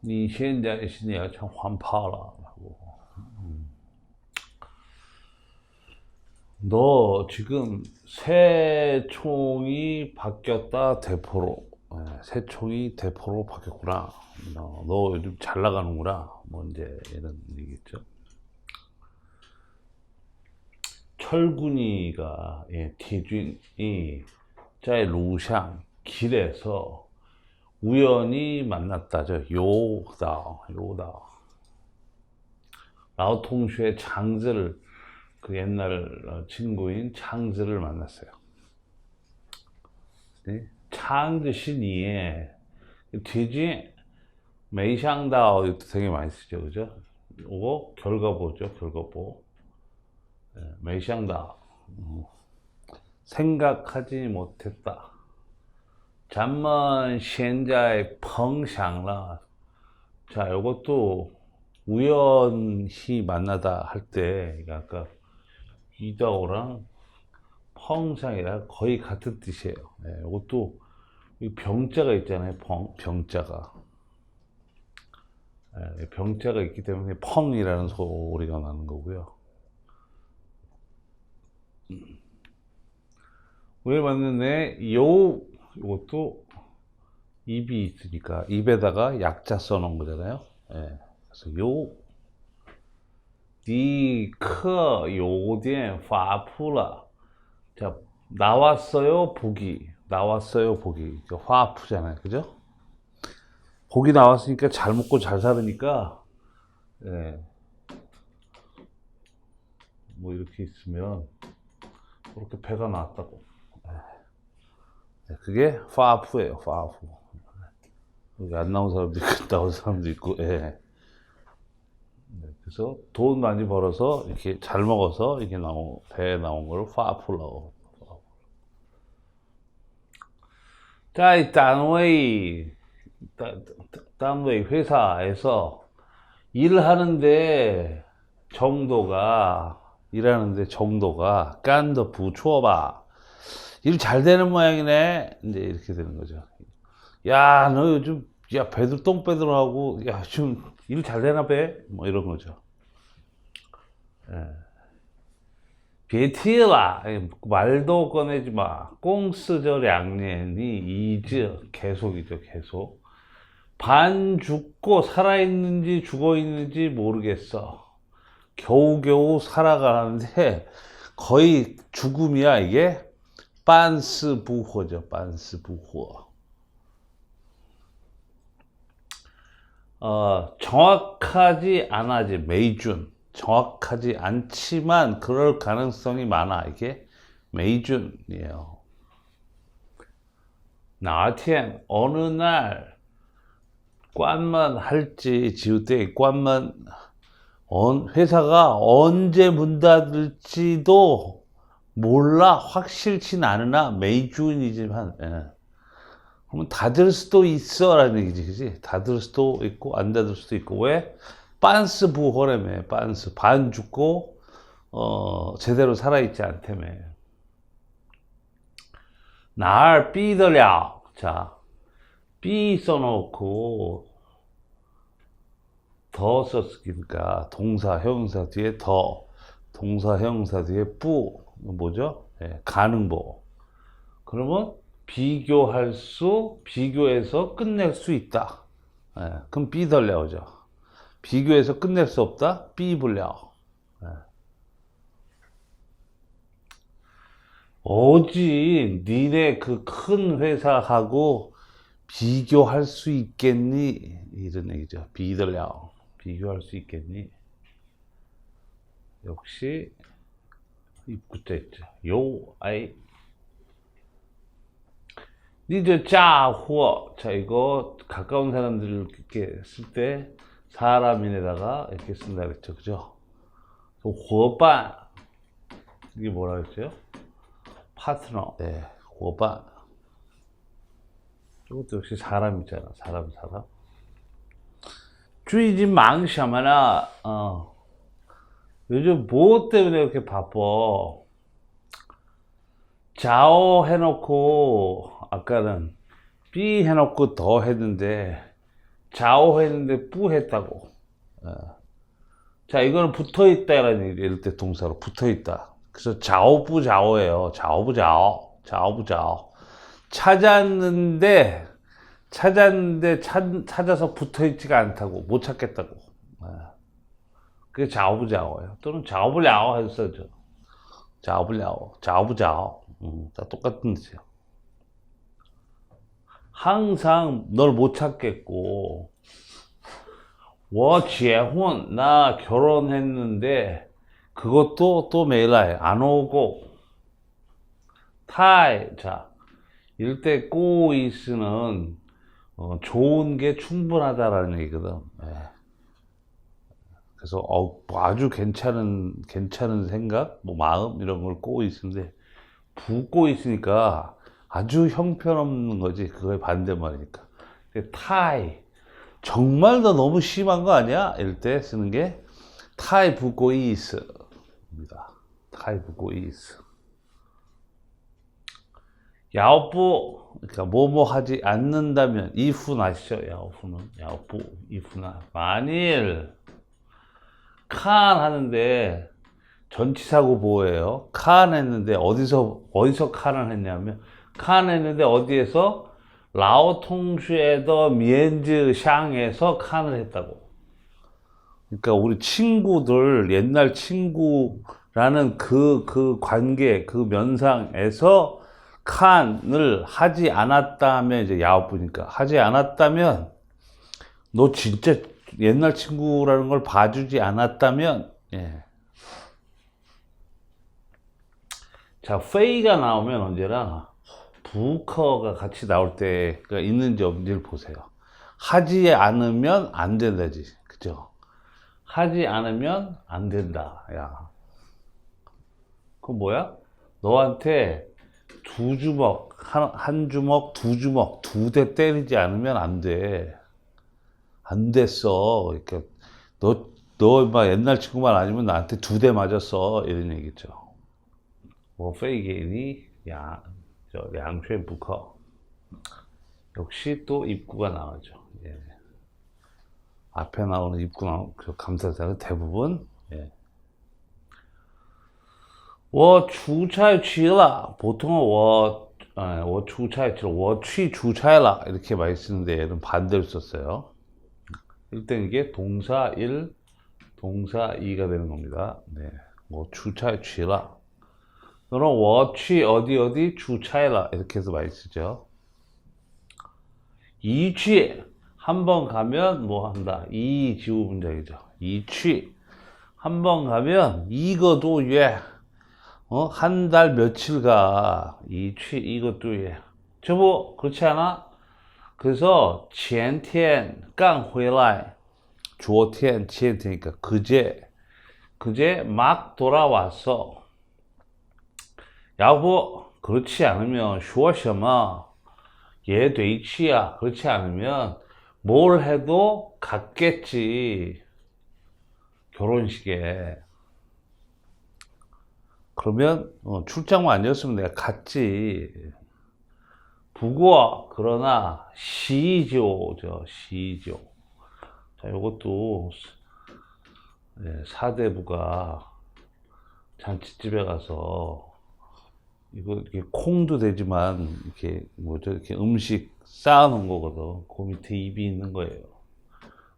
你现在是你要참 환파라 라고. 음. 너 지금 새 총이 바뀌었다 대포로. 예, 새 총이 대포로 바뀌었구나. 너, 너 요즘 잘 나가는구나. 뭐 이제 이런 얘기겠죠. 철군이가 예, 태준이 在路上 길에서 우연히 만났다죠. 요다, 요다. 라오 통슈의 창즈를 그 옛날 어, 친구인 창즈를 만났어요. 네? 창즈 신이에 뒤지 메이샹다오 이것도 되게 많이 쓰죠, 그죠? 이거 결과보죠, 결과보. 네, 메이샹다. 음. 생각하지 못했다. 咱们现在碰上了. 자, 이것도 우연히 만나다 할 때, 아까 이다오랑 펑상이랑 거의 같은 뜻이에요. 예, 이것도 이 병자가 있잖아요. 병, 병자가. 예, 병자가 있기 때문에 펑이라는 소리가 나는 거고요. 왜 맞는데 요 이것도 입이 있으니까 입에다가 약자 써놓은 거잖아요. 예. 그래서 요 니크 요디엔 화푸라 자 나왔어요 보기 나왔어요 보기 화푸잖아요 그죠? 보기 나왔으니까 잘 먹고 잘 살으니까 예. 뭐 이렇게 있으면 이렇게 배가 나왔다고 예. 그게 파푸예요, 파푸. 여기 안 나온 사람도 있고, 나온 사람도 있고, 예. 네, 그래서 돈 많이 벌어서, 이렇게 잘 먹어서, 이렇게 나온, 배에 나온 걸 파푸라고. 자, 이 단위, 단- 단위 회사에서 일을 하는데 정도가, 일하는데 정도가 깐더 부추어봐. 일 잘 되는 모양이네. 이제 이렇게 되는 거죠. 야, 너 요즘, 야, 배들 똥배들하고, 야, 좀일잘 되나 배? 뭐 이런 거죠. 예. 베티라 말도 꺼내지 마. 꽁스저 양년이 이즈 계속이죠, 계속. 반 죽고 살아 있는지 죽어 있는지 모르겠어. 겨우겨우 살아가는데 거의 죽음이야, 이게. 빤스 부호죠, 빤스 부호. 어, 정확하지 않아지, 메이준. 정확하지 않지만 그럴 가능성이 많아. 이게 메이준이에요. 哪天 어느 날 관만 할지 지우때 관만 언- 회사가 언제 문 닫을지도 몰라 확실치는 않으나 메이준이지만 예. 그러면 닫을 수도 있어라는 얘기지, 그지? 닫을 수도 있고 안 닫을 수도 있고 왜? 빤스 부호라며 빤스 반 죽고 어 제대로 살아있지 않다며 날 삐들려 자삐 써놓고 더 썼으니까 동사 형사 뒤에 더 동사 형사 뒤에 뿌 뭐죠? 예, 가능보 그러면 비교할 수 비교해서 끝낼 수 있다 예, 그럼 삐덜려오죠 비교해서 끝낼 수 없다 삐불려 예. 어지 니네 그 큰 회사하고 비교할 수 있겠니? 이런 얘기죠. 비들려. 비교할 수 있겠니? 역시 Écoutez, yo, 니저 자호 자 이거 가까운 사람들을 이렇게 쓸 때 사람인에다가 이렇게 쓴다 그랬죠. 그죠? 그 고반. 이게 뭐라 그랬어요? 파트너. 예, 네 고반. 이것도 역시 사람이잖아. 사람 사람. 주의지 망샤마나 어. 요즘 뭐 때문에 이렇게 바빠? 자오 해놓고, 아까는 삐 해놓고 더 했는데, 자오 했는데 뿌 했다고. 어. 자, 이거는 붙어 있다라는 얘기 이럴 때 동사로 붙어 있다. 그래서 자오부 자오예요. 자오부 자오. 자오부 자오. 찾았는데 찾았는데 찾, 찾아서 붙어 있지가 않다고 못 찾겠다고. 그게 자오부자오예요. 또는 자오불야오 해서 써죠. 자오불야오, 자오부자오. 음, 다 똑같은 뜻이에요. 항상 널 못 찾겠고, 워지혼 나 결혼했는데 그것도 또 매일아예 안 오고 타이 자 일대 꼬이스는 어, 좋은 게 충분하다라는 얘기거든. 예. 그래서 어, 뭐 아주 괜찮은 괜찮은 생각, 뭐 마음 이런 걸 꼬고 있는데 붓고 있으니까 아주 형편없는 거지. 그거의 반대말이니까. 타이. 정말 너 너무 심한 거 아니야? 이럴 때 쓰는 게 타이 붓고 이스입니다. 타이 붓고 이스. 야오부 그러니까 뭐뭐 하지 않는다면 이후 아시죠? 야오부는 야오부 이후나 만일 칸 하는데 전치사고 보호예요. 칸 했는데 어디서 어디서 칸을 했냐면 칸 했는데 어디에서 라오 통슈에더 미엔즈 샹에서 칸을 했다고. 그러니까 우리 친구들 옛날 친구라는 그그 관계 그 면상에서 칸을 하지 않았다면 이제 야오부니까 하지 않았다면 너 진짜 옛날 친구라는 걸 봐주지 않았다면 예. 자, 페이가 나오면 언제나 부커가 같이 나올 때가 있는지 없는지를 보세요. 하지 않으면 안 된다지. 그죠? 하지 않으면 안 된다. 야. 그건 뭐야? 너한테 두 주먹, 한, 한 주먹, 두 주먹, 두 대 때리지 않으면 안 돼. 안 됐어. 이렇게, 너, 너, 막 옛날 친구만 아니면 나한테 두 대 맞았어. 이런 얘기죠. 我费给你 양, 저, 양쇠 부커. 역시 또 입구가 나오죠. 예. 앞에 나오는 입구 나오는 그 감사사는 대부분, 예. 我出差去了. 보통은 我, 아, 我出差去了.我去出差了. 이렇게 많이 쓰는데 얘는 반대로 썼어요. 일단 이게 동사 1, 동사 2가 되는 겁니다. 네. 뭐 주차에 취라. 또는 워치 어디 어디 주차해라. 이렇게 해서 많이 쓰죠. 이취 한번 가면 뭐 한다. 이 지우 분장이죠. 이취 한번 가면 이거도 예. 어? 한 달 며칠 가. 이취 이것도 예. 저보 그렇지 않아? 그래서 前天刚回来. 昨天 前天이니까 그제 그제 막 돌아왔어. 야보 그렇지 않으면 说什么也得去야 그렇지 않으면 뭘 해도 갔겠지. 결혼식에. 그러면 어, 출장만 아니었으면 내가 갔지. 부고 그러나 시조죠. 시조. 자, 이것도 네, 사대부가 잔치집에 가서 이거 이렇게 콩도 되지만 이렇게 뭐죠 이렇게 음식 쌓아놓은 거거든. 그 밑에 입이 있는 거예요.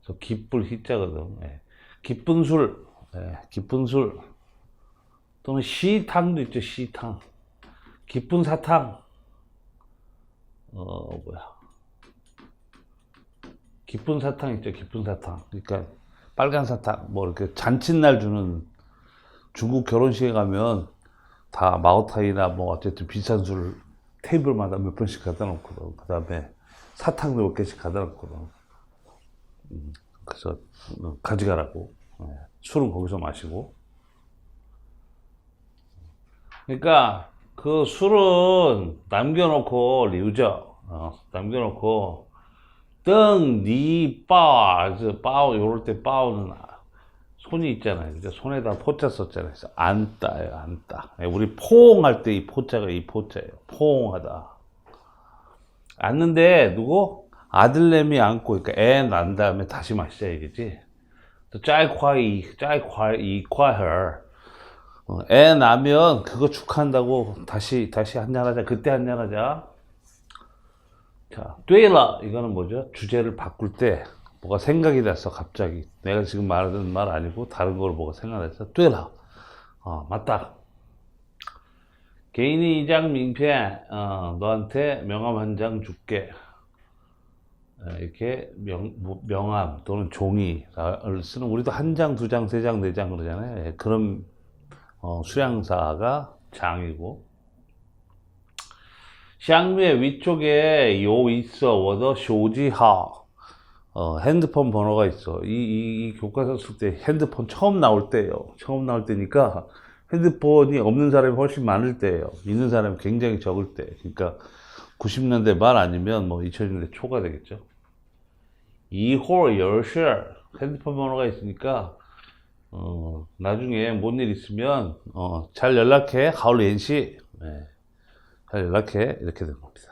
그래서 기쁠 희자거든. 예. 기쁜 술, 예, 기쁜 술 또는 시탕도 있죠. 시탕, 기쁜 사탕. 어 뭐야? 기쁜 사탕 있죠. 기쁜 사탕. 그러니까 빨간 사탕 뭐 이렇게 잔칫날 주는 중국 결혼식에 가면 다 마오타이나 뭐 어쨌든 비싼 술 테이블마다 몇 번씩 갖다 놓거든. 그 다음에 사탕도 몇 개씩 갖다 놓거든. 음, 그래서 어, 가져가라고. 예, 술은 거기서 마시고. 그러니까 그 술은 남겨놓고 리우죠. 어, 남겨놓고 빠, 빠오 요럴 때 빠오는 손이 있잖아요. 그죠? 손에다 포자 썼잖아요. 그래서 안 따요, 안 따. 예, 우리 포옹할 때 이 포자가 이 포자예요. 포옹하다. 앉는데 누구? 아들내미 안고 그러니까 애 난 다음에 다시 마시자 이거지. 또 짜이콰이 짜이콰이 콰허. 어, 애 나면 그거 축하한다고 다시 다시 한잔하자. 그때 한잔하자. 자 떼라 이거는 뭐죠? 주제를 바꿀 때 뭐가 생각이 났어 갑자기. 내가 지금 말하는 말 아니고 다른 걸 뭐가 생각났어? 떼라 어 맞다. 개인이 이장 민폐 어, 너한테 명함 한 장 줄게. 어, 이렇게 명, 뭐, 명함 또는 종이를 쓰는 우리도 한 장, 두 장, 세 장, 네 장 그러잖아요. 예, 그런 어, 수량사가 장이고 샹루의 위쪽에 요 있어 워더 쇼지하 어, 핸드폰 번호가 있어. 이, 이, 이 교과서 쓸 때 핸드폰 처음 나올 때예요. 처음 나올 때니까 핸드폰이 없는 사람이 훨씬 많을 때예요. 있는 사람이 굉장히 적을 때. 그러니까 90년대 말 아니면 뭐 2000년대 초가 되겠죠. 2호 10시 핸드폰 번호가 있으니까 어, 나중에 뭔 일 있으면 어, 잘 연락해. 하울 연시. 네. 잘 연락해. 이렇게 된 겁니다.